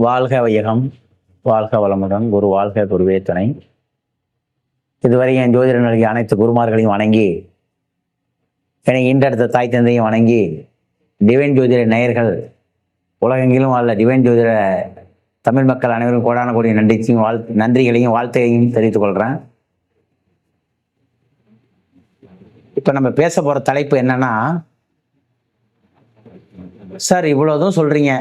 வாழ்க வையகம் வாழ்க வளமுடன் குரு வாழ்க குருவே துணை இதுவரை என் ஜோதிட நல்கிய அனைத்து குருமார்களையும் வணங்கி என்னை ஈன்றெடுத்த தாய் தந்தையும் வணங்கி டிவைன் ஜோதிட நேயர்கள் உலகெங்கிலும் அல்ல டிவைன் ஜோதிட தமிழ் மக்கள் அனைவரும் கோடான கோடி நன்றியும் வாழ் நன்றிகளையும் வாழ்த்தையையும் தெரிவித்துக் கொள்கிறேன் இப்போ நம்ம பேச போகிற தலைப்பு என்னன்னா சார் இவ்வளோதும் சொல்கிறீங்க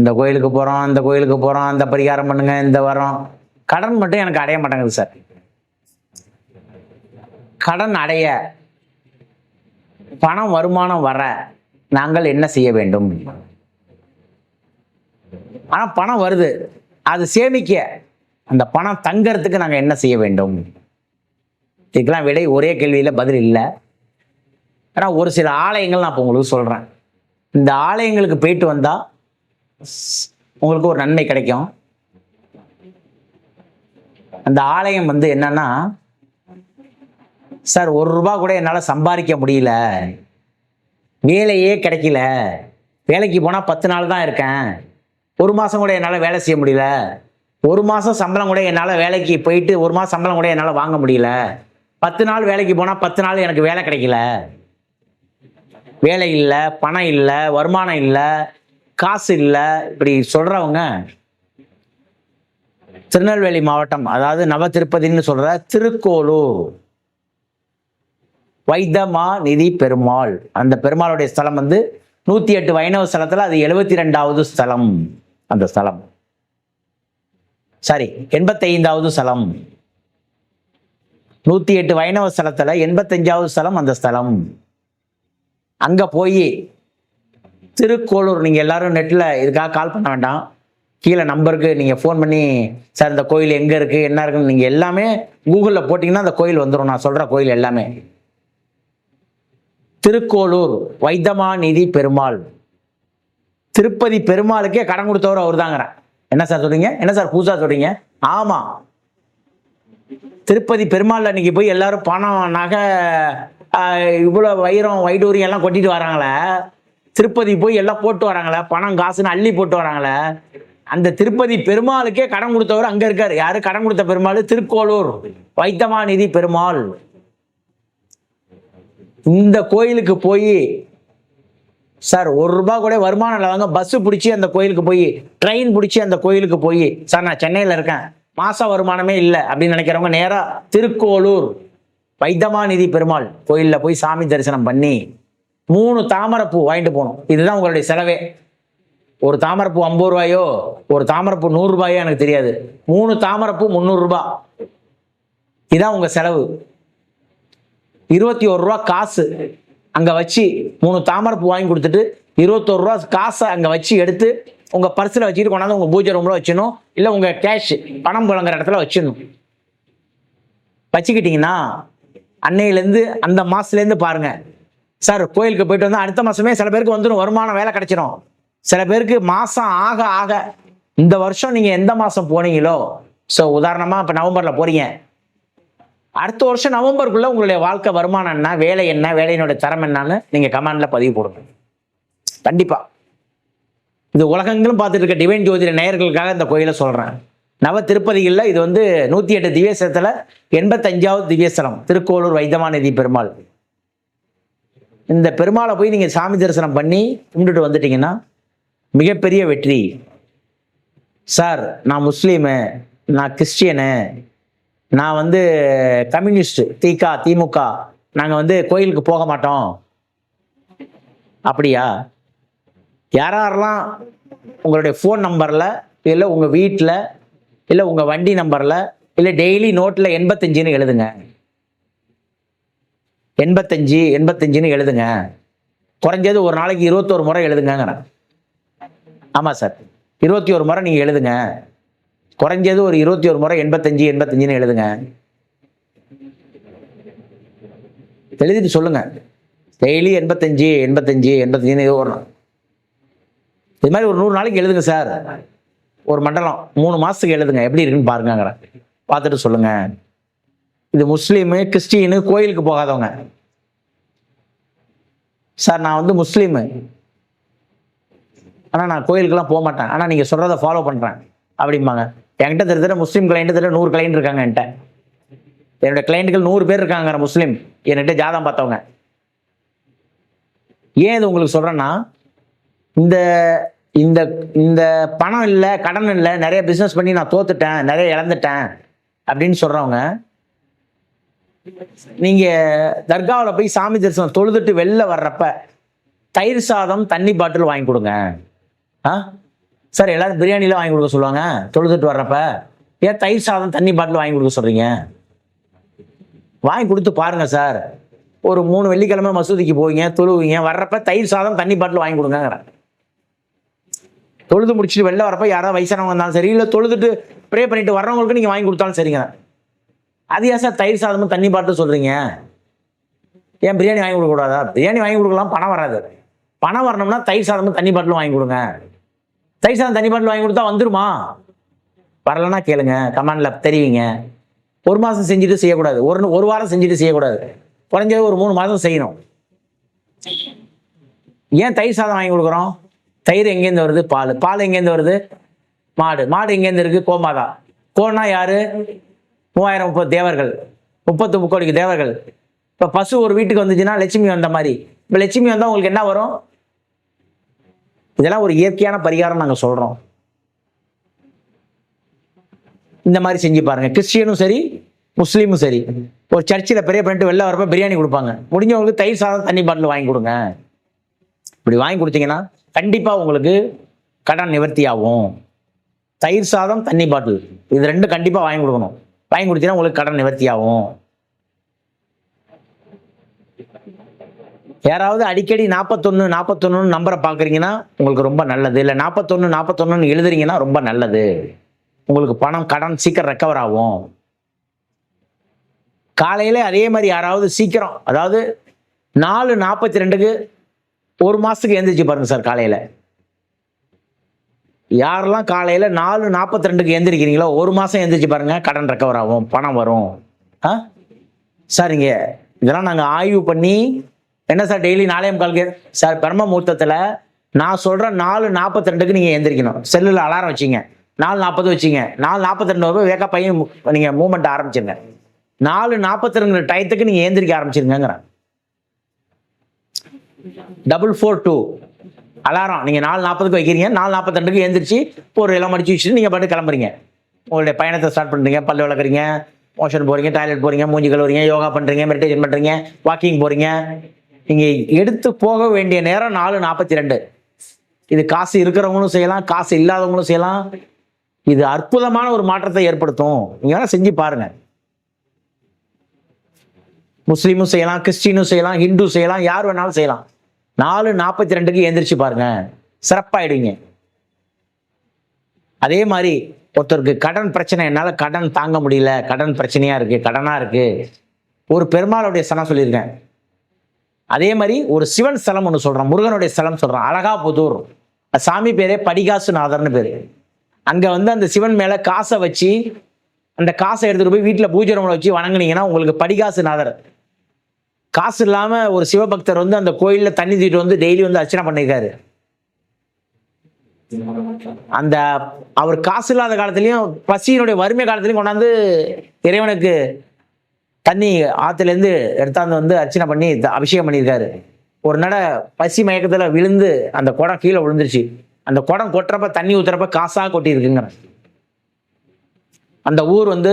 இந்த கோயிலுக்கு போகிறோம் இந்த கோயிலுக்கு போகிறோம் அந்த பரிகாரம் பண்ணுங்க இந்த வரோம். கடன் மட்டும் எனக்கு அடைய மாட்டேங்குது சார். கடன் அடைய பணம் வருமானம் வர நாங்கள் என்ன செய்ய வேண்டும்? ஆனால் பணம் வருது அது சேமிக்க அந்த பணம் தங்கறதுக்கு நாங்கள் என்ன செய்ய வேண்டும்? இதுக்கெல்லாம் விடை ஒரே கேள்வியில் பதில் இல்லை. ஆனால் ஒரு சில ஆலயங்கள் நான் இப்போ உங்களுக்கு சொல்கிறேன் இந்த ஆலயங்களுக்கு போயிட்டு வந்தால் உங்களுக்கு ஒரு நன்மை கிடைக்கும். அந்த ஆலயம் வந்து என்னன்னா சார் ஒரு ரூபா கூட என்னால் சம்பாதிக்க முடியல. வேலையே கிடைக்கல. வேலைக்கு போனால் பத்து நாள் தான் இருக்கேன். ஒரு மாதம் கூட என்னால் வேலை செய்ய முடியல. ஒரு மாதம் சம்பளம் கூட என்னால் வேலைக்கு போயிட்டு ஒரு மாதம் சம்பளம் கூட என்னால் வாங்க முடியல. பத்து நாள் வேலைக்கு போனால் பத்து நாள் எனக்கு வேலை கிடைக்கல. வேலை இல்லை பணம் இல்லை வருமானம் இல்லை காசு இல்லை. இப்படி சொல்றவங்க திருநெல்வேலி மாவட்டம் அதாவது நவ திருப்பதின்னு சொல்ற திருக்கோளூர். வைத்தமா நிதி பெருமாள். அந்த பெருமாளுடைய ஸ்தலம் வந்து நூத்தி எட்டு வைணவ ஸ்தலத்துல அது எழுபத்தி ரெண்டாவது ஸ்தலம். அந்த ஸ்தலம். சாரி எண்பத்தைந்தாவது ஸ்தலம். நூத்தி எட்டு வைணவ ஸ்தலத்துல எண்பத்தஞ்சாவது ஸ்தலம் அந்த ஸ்தலம். அங்க போய் திருக்கோளூர் நீங்கள் எல்லாரும் நெட்டில் இதுக்காக கால் பண்ண வேண்டாம். கீழே நம்பருக்கு நீங்கள் ஃபோன் பண்ணி சார் இந்த கோயில் எங்கே இருக்குது என்ன இருக்குன்னு நீங்கள் எல்லாமே கூகுளில் போட்டிங்கன்னா அந்த கோயில் வந்துடும் நான் சொல்கிற கோயில் எல்லாமே. திருக்கோளூர் வைத்தமாநிதி பெருமாள். திருப்பதி பெருமாளுக்கே கடன் கொடுத்தவர் அவர் தாங்கிறேன் என்ன சார் சொல்றீங்க? என்ன சார் பூசா சொல்றீங்க? ஆமாம் திருப்பதி பெருமாள் அன்னைக்கு போய் எல்லாரும் பணம் நகை இவ்வளோ வைரம் வைடூரியம் எல்லாம் கொட்டிட்டு வராங்களே. திருப்பதி போய் எல்லாம் போட்டு வராங்களே பணம் காசுன்னு அள்ளி போட்டு வராங்களே அந்த திருப்பதி பெருமாளுக்கே கடன் கொடுத்தவர் அங்க இருக்காரு. யாரு? கடன் கொடுத்த பெருமாள் திருக்கோளூர் வைத்தமாநிதி பெருமாள். இந்த கோயிலுக்கு போய் சார் ஒரு ரூபா கூட வருமானம் இல்லாதவங்க பஸ் பிடிச்சி அந்த கோயிலுக்கு போய் ட்ரெயின் பிடிச்சி அந்த கோயிலுக்கு போய் சார் நான் சென்னையில் இருக்கேன். மாச வருமானமே இல்லை அப்படின்னு நினைக்கிறவங்க நேராக திருக்கோளூர் வைத்தமாநிதி பெருமாள் கோயிலில் போய் சாமி தரிசனம் பண்ணி மூணு தாமரைப்பூ வாங்கிட்டு போகணும். இதுதான் உங்களுடைய செலவே. ஒரு தாமரைப்பூ ஐம்பது ரூபாயோ ஒரு தாமரைப்பூ நூறு ரூபாயோ எனக்கு தெரியாது. மூணு தாமரைப்பூ முந்நூறுரூபா இதான் உங்கள் செலவு. இருபத்தி ஒரு ரூபா காசு அங்கே வச்சு மூணு தாமரைப்பூ வாங்கி கொடுத்துட்டு இருபத்தோரு ரூபா காசை அங்கே வச்சு எடுத்து உங்கள் பர்ஸில் வச்சுட்டு கொண்டாந்து உங்கள் பூஜை ரூமில் வச்சிடணும். இல்லை உங்கள் கேஷ் பணம் புழங்குற இடத்துல வச்சிடணும். வச்சுக்கிட்டீங்கன்னா அன்னையிலேருந்து அந்த மாதத்துலேருந்து பாருங்கள் சார் கோயிலுக்கு போயிட்டு வந்தால் அடுத்த மாதமே சில பேருக்கு வந்துடும் வருமானம் வேலை கிடைச்சிரும். சில பேருக்கு மாதம் ஆக ஆக இந்த வருஷம் நீங்கள் எந்த மாதம் போனீங்களோ ஸோ உதாரணமாக இப்போ நவம்பரில் போகிறீங்க அடுத்த வருஷம் நவம்பருக்குள்ளே உங்களுடைய வாழ்க்கை வருமானம் என்ன வேலை என்ன வேலையினுடைய தரம் என்னன்னு நீங்கள் கமெண்டில் பதிவு போடுங்க. கண்டிப்பாக இது உலகங்களும் பார்த்துட்டு இருக்க டிவைன் ஜோதிட நேயர்களுக்காக இந்த கோயிலை சொல்கிறேன் நவ திருப்பதிகளில் இது வந்து நூற்றி எட்டு திவ்யஸ்தலத்துல எண்பத்தஞ்சாவது திவ்யசலம் திருக்கோளூர் வைத்தமாநிதி பெருமாள். இந்த பெருமாளை போய் நீங்கள் சாமி தரிசனம் பண்ணி கும்பிட்டுட்டு வந்துட்டீங்கன்னா மிகப்பெரிய வெற்றி. சார் நான் முஸ்லீமு நான் கிறிஸ்டியனு நான் வந்து கம்யூனிஸ்ட் திக திமுக நாங்கள் வந்து கோயிலுக்கு போக மாட்டோம். அப்படியா? யார் யாரெல்லாம் உங்களுடைய ஃபோன் நம்பரில் இல்லை உங்கள் வீட்டில் இல்லை உங்கள் வண்டி நம்பரில் இல்லை டெய்லி நோட்டில் எண்பத்தஞ்சுன்னு எழுதுங்க. எண்பத்தஞ்சு எண்பத்தஞ்சுன்னு எழுதுங்க. குறைஞ்சது ஒரு நாளைக்கு இருபத்தோரு முறை எழுதுங்க ஆமாம் சார். இருபத்தி ஒரு முறை நீங்கள் எழுதுங்க. குறைஞ்சது ஒரு இருபத்தி ஒரு முறை எண்பத்தஞ்சு எண்பத்தஞ்சுன்னு எழுதுங்க. எழுதிட்டு சொல்லுங்க. டெய்லி எண்பத்தஞ்சு எண்பத்தஞ்சு எண்பத்தஞ்சுன்னு இது வரணும் இது மாதிரி ஒரு நூறு நாளைக்கு எழுதுங்க சார். ஒரு மண்டலம். மூணு மாதத்துக்கு எழுதுங்க. எப்படி இருக்குன்னு பாருங்கிறேன் பார்த்துட்டு சொல்லுங்கள் இது முஸ்லீமு கிறிஸ்டின்னு கோயிலுக்கு போகாதவங்க. சார் நான் வந்து முஸ்லீமு. ஆனால் நான் கோயிலுக்கெல்லாம் போக மாட்டேன். ஆனால் நீங்கள் சொல்கிறத ஃபாலோ பண்ணுறேன் அப்படிம்பாங்க. என்கிட்ட திருத்தர முஸ்லீம் கிளைண்ட் திருத்த நூறு கிளைண்ட் இருக்காங்க என்கிட்ட. என்னோட கிளைண்ட்டுகள் நூறு பேர் இருக்காங்க முஸ்லீம். என்கிட்ட ஜாதகம் பார்த்தவங்க. ஏன் இது உங்களுக்கு சொல்கிறேன்னா இந்த இந்த இந்த பணம் இல்லை கடன் இல்லை நிறைய பிஸ்னஸ் பண்ணி நான் தோத்துட்டேன் நிறைய இழந்துட்டேன் அப்படின்னு சொல்கிறவங்க நீங்கள் தர்காவில் போய் சாமி தரிசனம் தொழுதுட்டு வெளில வர்றப்ப தயிர் சாதம் தண்ணி பாட்டில் வாங்கி கொடுங்க. ஆ? சார் எல்லாரும் பிரியாணியில் வாங்கி கொடுக்க சொல்லுவாங்க. தொழுதுட்டு வர்றப்ப ஏன் தயிர் சாதம் தண்ணி பாட்டில் வாங்கி கொடுக்க சொல்கிறீங்க வாங்கி கொடுத்து பாருங்கள் சார். ஒரு மூணு வெள்ளிக்கிழமை மசூதிக்கு போவீங்க தொழுவீங்க வர்றப்ப தயிர் சாதம் தண்ணி பாட்டில் வாங்கி கொடுங்கங்கிறேன் தொழுது முடிச்சுட்டு வெளில வரப்ப யாராவது வயசானவங்க இருந்தாலும் சரி இல்லை தொழுதுட்டு ப்ரே பண்ணிட்டு வர்றவங்களுக்கு நீங்கள் வாங்கி கொடுத்தாலும் சரிங்க அது ஏன் சார் தயிர் சாதமும் தண்ணி பாட்டு சொல்கிறீங்க ஏன் பிரியாணி வாங்கி கொடுக்கக்கூடாதா? பிரியாணி வாங்கி கொடுக்கலாம் பணம் வராது. பணம் வரணும்னா தயிர் சாதமும் தண்ணி பாட்டிலும் வாங்கி கொடுங்க. தயிர் சாதம் தண்ணி பாட்டில் வாங்கி கொடுத்தா வந்துருமா? வரலன்னா கேளுங்க கமாண்டில் தெரியுங்க ஒரு மாதம் செஞ்சுட்டு செய்யக்கூடாது. ஒரு ஒரு வாரம் செஞ்சுட்டு செய்யக்கூடாது. குறைஞ்சது ஒரு மூணு மாதம் செய்யணும். ஏன் தயிர் சாதம் வாங்கி கொடுக்குறோம்? தயிர் எங்கேருந்து வருது? பால். பால் எங்கேருந்து வருது? மாடு. மாடு எங்கேருந்து இருக்கு? கோமாதா. கோனா யாரு? மூவாயிரம் முப்பது தேவர்கள் முப்பத்து முக்கோடிக்கு தேவர்கள். இப்போ பசு ஒரு வீட்டுக்கு வந்துச்சுன்னா லட்சுமி வந்த மாதிரி. இப்போ லட்சுமி வந்தால் உங்களுக்கு என்ன வரும்? இதெல்லாம் ஒரு இயற்கையான பரிகாரம் நாங்கள் சொல்கிறோம் இந்த மாதிரி செஞ்சு பாருங்கள் கிறிஸ்டியனும் சரி முஸ்லீமும் சரி ஒரு சர்ச்சில் பெரிய பண்ணிட்டு வெளில வரப்ப பிரியாணி கொடுப்பாங்க. முடிஞ்சவங்களுக்கு தயிர் சாதம் தண்ணி பாட்டில் வாங்கி கொடுங்க. இப்படி வாங்கி கொடுத்தீங்கன்னா கண்டிப்பாக உங்களுக்கு கடன் நிவர்த்தி ஆகும் தயிர் சாதம் தண்ணி பாட்டில். இது ரெண்டும் கண்டிப்பாக வாங்கி கொடுக்கணும். வாங்கி கொடுத்தீங்கன்னா உங்களுக்கு கடன் நிவர்த்தி ஆகும் யாராவது அடிக்கடி நாற்பத்தொன்று நாற்பத்தொன்னு நம்பரை பார்க்குறீங்கன்னா உங்களுக்கு ரொம்ப நல்லது. இல்லை நாற்பத்தொன்று நாற்பத்தொன்னு எழுதுறீங்கன்னா ரொம்ப நல்லது. உங்களுக்கு பணம் கடன் சீக்கிரம் ரெக்கவர் ஆகும். காலையில் அதே மாதிரி யாராவது சீக்கிரம் அதாவது நாலு நாற்பத்தி ரெண்டுக்கு ஒரு மாதத்துக்கு எழுந்திரிச்சு பாருங்க சார் காலையில். யாரெல்லாம் காலையில் நாலு நாற்பத்தி ரெண்டுக்கு எந்திரிக்கிறீங்களோ ஒரு மாதம் எந்திரிச்சு பாருங்கள் கடன் ரெக்கவர் ஆகும் பணம் வரும். ஆ? சரிங்க. இதெல்லாம் நாங்கள் ஆய்வு பண்ணி என்ன சார் டெய்லி நாளையம் கால்கே சார் பிரம்ம முகூர்த்தத்தில் நான் சொல்கிறேன் நாலு நாற்பத்தி ரெண்டுக்கு நீங்கள் எந்திரிக்கணும். செல்லில் அலாரம் வச்சிங்க. நாலு நாற்பது வச்சிங்க. நாலு நாற்பத்தி ரெண்டு வரும்போது வேக்கா பையன் நீங்கள் மூமெண்ட் ஆரம்பிச்சிருங்க. நாலு நாற்பத்தி ரெண்டு டயத்துக்கு நீங்கள் ஏந்திரிக்க ஆரம்பிச்சிருங்கிறேன் டபுள் ஃபோர் டூ அலாரம். நீங்கள் நாலு நாற்பதுக்கு வைக்கிறீங்க. நாலு நாற்பத்தெண்டுக்கு எழுந்திரிச்சு ஒரு எல்லாம் மடிச்சு வச்சுட்டு நீங்கள் பாட்டு கிளம்புறீங்க. உங்களுடைய பயணத்தை ஸ்டார்ட் பண்ணுறீங்க பல்லு வளர்க்குறீங்க மோஷன் போகிறீங்க டாய்லெட் போகிறீங்க மூஞ்சி கழுவுறீங்க யோகா பண்ணுறீங்க மெடிடேஷன் பண்ணுறீங்க வாக்கிங் போகிறீங்க நீங்கள் எடுத்து போக வேண்டிய நேரம் நாலு நாற்பத்தி ரெண்டு இது காசு இருக்கிறவங்களும் செய்யலாம் காசு இல்லாதவங்களும் செய்யலாம். இது அற்புதமான ஒரு மாற்றத்தை ஏற்படுத்தும். நீங்கள் வேணால் செஞ்சு பாருங்கள் முஸ்லீமும் செய்யலாம் கிறிஸ்டினும் செய்யலாம் ஹிந்து செய்யலாம் யார் வேணாலும் செய்யலாம். நாலு நாற்பத்தி ரெண்டுக்கு எந்திரிச்சு பாருங்க. சிறப்பாயிடுங்க அதே மாதிரி ஒருத்தருக்கு கடன் பிரச்சனை என்னால் கடன் தாங்க முடியல. கடன் பிரச்சனையா இருக்கு கடனா இருக்கு. ஒரு பெருமாளுடைய சனம் சொல்லியிருக்கேன். அதே மாதிரி ஒரு சிவன் ஸ்தலம் ஒன்று சொல்றேன். முருகனுடைய ஸ்தலம் சொல்றேன். அழகா புதூர் சாமி பேரே படிகாசுநாதர்னு பேரு. அங்க வந்து அந்த சிவன் மேல காசை வச்சு அந்த காசை எடுத்துட்டு போய் வீட்டில் பூஜை ரூமில் வச்சு வணங்குனீங்கன்னா உங்களுக்கு படிகாசுநாதர். காசு இல்லாமல் ஒரு சிவபக்தர் வந்து அந்த கோயிலில் தண்ணி தீட்டு வந்து டெய்லி வந்து அர்ச்சனை பண்ணியிருக்காரு அந்த அவர் காசு இல்லாத காலத்துலயும் பசியினுடைய வறுமை காலத்துலயும் கொண்டாந்து இறைவனுக்கு தண்ணி ஆற்றுலேருந்து எடுத்தாந்து வந்து அர்ச்சனை பண்ணி அபிஷேகம் பண்ணியிருக்காரு ஒரு நட பசி மயக்கத்தில் விழுந்து அந்த குடம் கீழே விழுந்துருச்சு. அந்த குடம் கொட்டுறப்ப தண்ணி ஊத்துறப்ப காசாக கொட்டியிருக்குங்கிற அந்த ஊர் வந்து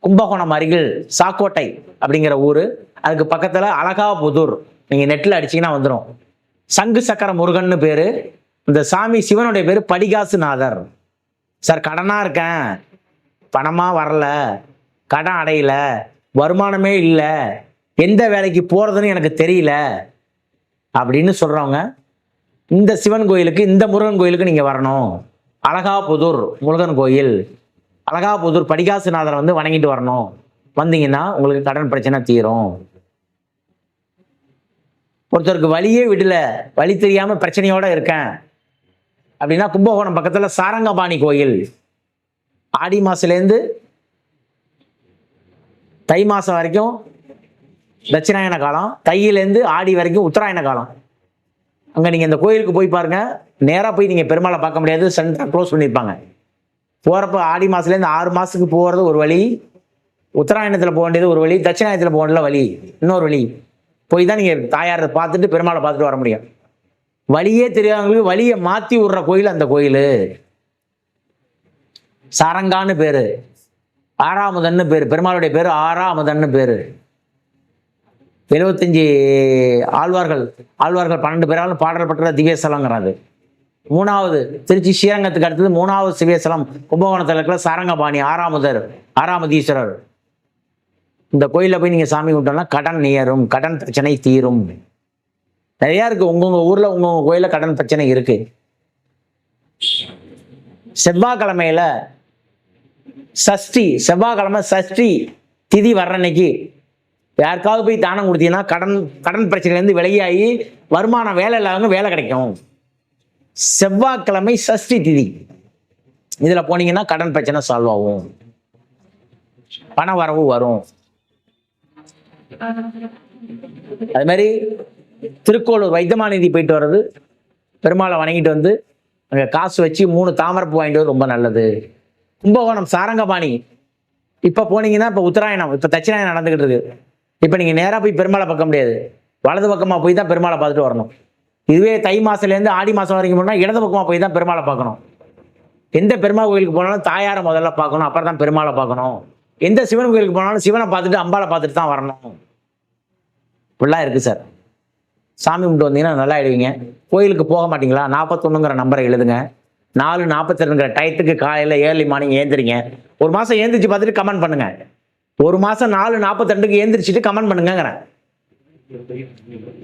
கும்பகோணம் அருகில் சாக்கோட்டை. அப்படிங்கிற ஊர். அதுக்கு பக்கத்தில் அழகாபுதூர் நீங்கள் நெட்டில் அடிச்சீங்கன்னா வந்துடும் சங்கு சக்கர முருகன்னு பேர். இந்த சாமி சிவனுடைய பேர் படிகாசுநாதர். சார் கடனாக இருக்கேன். பணமாக வரல. கடன் அடையல. வருமானமே இல்லை. எந்த வேலைக்கு போகிறதுன்னு எனக்கு தெரியல. அப்படின்னு சொல்கிறவங்க இந்த சிவன் கோயிலுக்கு இந்த முருகன் கோயிலுக்கு நீங்கள் வரணும். அழகாபுதூர் முருகன் கோயில். அழகாபுதூர் படிகாசுநாதரை வந்து வணங்கிட்டு வரணும். வந்தீங்கன்னா உங்களுக்கு கடன் பிரச்சனை தீரும். ஒருத்தருக்கு வழியே விடல வழி தெரியாம பிரச்சனையோட இருக்கேன். அப்படின்னா கும்பகோணம் பக்கத்துல சாரங்கபாணி கோயில். ஆடி மாசத்துலேருந்து தை மாசம் வரைக்கும் தட்சிணாயன காலம் தையிலேருந்து ஆடி வரைக்கும் உத்தராயண காலம். அங்கே நீங்கள் இந்த கோயிலுக்கு போய் பாருங்க நேராக போய் நீங்கள் பெருமாளை பார்க்க முடியாது சென்டர் க்ளோஸ் பண்ணியிருப்பாங்க போகிறப்ப ஆடி மாதத்துலேருந்து ஆறு மாதத்துக்கு போகிறது ஒரு வழி உத்தராயணத்தில் போக வேண்டியது ஒரு வழி தட்சிணாயத்தில் போக வேண்டியது வழி இன்னொரு வழி. போய் தான் நீங்கள் தாயாரை பார்த்துட்டு பெருமாளை பார்த்துட்டு வர முடியும். வழியே தெரியாதவங்களுக்கு வழியை மாற்றி விடுற கோயில் அந்த கோயில். சாரங்கான்னு பேர். ஆறாமுதன்னு பேர். பெருமாளுடைய பேர் ஆறாமுதன்னு பேர். எழுபத்தஞ்சி ஆழ்வார்கள் ஆழ்வார்கள் பன்னெண்டு பேராலும் பாடல் பெற்ற திவ்யஸ்தலங்கிறது மூணாவது திருச்சி ஸ்ரீரங்கத்துக்கு அடுத்தது மூணாவது சிவியஸ்தலம் கும்பகோணத்தில் இருக்கிற சாரங்கபாணி ஆறாமுதர் ஆறாமதீஸ்வரர். இந்த கோயிலில் போய் நீங்கள் சாமி கும்பிட்டோம்னா கடன் நேரும் கடன் பிரச்சனை தீரும். நிறையா இருக்குது உங்கவுங்க ஊரில் உங்கவுங்க கோயிலில் கடன் பிரச்சனை இருக்குது செவ்வாய்க்கிழமையில சஷ்டி செவ்வாய்க்கிழமை சஷ்டி திதி வர்ற அன்னைக்கு யாருக்காவது போய் தானம் கொடுத்தீங்கன்னா கடன் கடன் பிரச்சனையிலேருந்து விலகியாகி வருமானம் வேலை இல்லாதவங்க வேலை கிடைக்கும். செவ்வாய்க்கிழமை சஷ்டி திதி. இதில் போனீங்கன்னா கடன் பிரச்சனை சால்வ் ஆகும். பண வரவு வரும். அது மாதிரி திருக்கோளூர் வைத்தியமாநிதி போயிட்டு வர்றது பெருமாளை வணங்கிட்டு வந்து அங்கே காசு வச்சு மூணு தாமரப்பு வாங்கிட்டு வந்து ரொம்ப நல்லது. கும்பகோணம் சாரங்கபாணி. இப்போ போனீங்கன்னா இப்போ உத்தராயணம் இப்போ தட்சிணாயனம் நடந்துக்கிட்டு இருக்கு. இப்போ நீங்கள் நேராக போய் பெருமாளை பார்க்க முடியாது. வலது பக்கமாக போய் தான் பெருமாளை பார்த்துட்டு வரணும். இதுவே தை மாதத்துலேருந்து ஆடி மாதம் வரைக்கும் போனால் இடது பக்கமாக போய் தான் பெருமாளை பார்க்கணும். எந்த பெருமாள் கோயிலுக்கு போனாலும் தாயாரை முதல்ல பார்க்கணும் அப்புறம் தான் பெருமாளை பார்க்கணும். எந்த சிவன் கோயிலுக்கு போனாலும் சிவனை பார்த்துட்டு அம்பாளை பார்த்துட்டு தான் வரணும். இப்படிலாம் இருக்குது சார். சாமி கும்பிட்டு வந்தீங்கன்னா நல்லா ஆயிடுவீங்க. கோயிலுக்கு போக மாட்டீங்களா? நாற்பத்தொன்னுங்கிற நம்பரை எழுதுங்க. நாலு நாற்பத்தி ரெண்டுங்கிற டயத்துக்கு காலையில் ஏர்லி மார்னிங் ஏந்திரிங்க. ஒரு மாதம் ஏந்திரிச்சு பார்த்துட்டு கமெண்ட் பண்ணுங்க. ஒரு மாதம் நாலு நாற்பத்தி ரெண்டுக்கு ஏந்திரிச்சிட்டு கமெண்ட் பண்ணுங்கங்கிறேன்.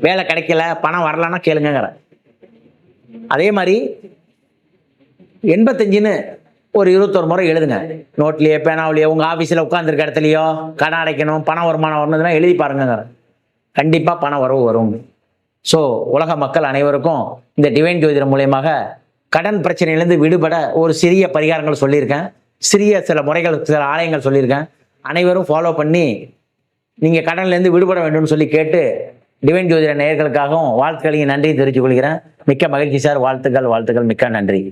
வேலை கிடைக்கல பணம் வரலன்னா கேளுங்கங்கிறேன். அதே மாதிரி எண்பத்தஞ்சுன்னு ஒரு இருபத்தொரு முறை எழுதுங்க. நோட்லேயே பேனாவிலையோ உங்கள் ஆஃபீஸில் உட்காந்துருக்க இடத்துலையோ கடன் அடைக்கணும் பணம் வருமானம் வரணுதுன்னா எழுதி பாருங்க கண்டிப்பாக பண வரவு வரும். ஸோ உலக மக்கள் அனைவருக்கும் இந்த டிவைன் ஜோதிடம் மூலியமாக கடன் பிரச்சனையிலேருந்து விடுபட ஒரு சிறிய பரிகாரங்கள் சொல்லியிருக்கேன். சிறிய சில முறைகள் சில ஆலயங்கள் சொல்லியிருக்கேன். அனைவரும் ஃபாலோ பண்ணி நீங்கள் கடன்லேருந்து விடுபட வேண்டும்னு சொல்லி கேட்டு டிவைன் ஜோதிட நேயர்களுக்காகவும் வாழ்த்துக்களையும் நன்றி தெரிவித்துக் கொள்கிறேன். மிக்க மகிழ்ச்சி சார். வாழ்த்துக்கள் வாழ்த்துக்கள். மிக்க நன்றி.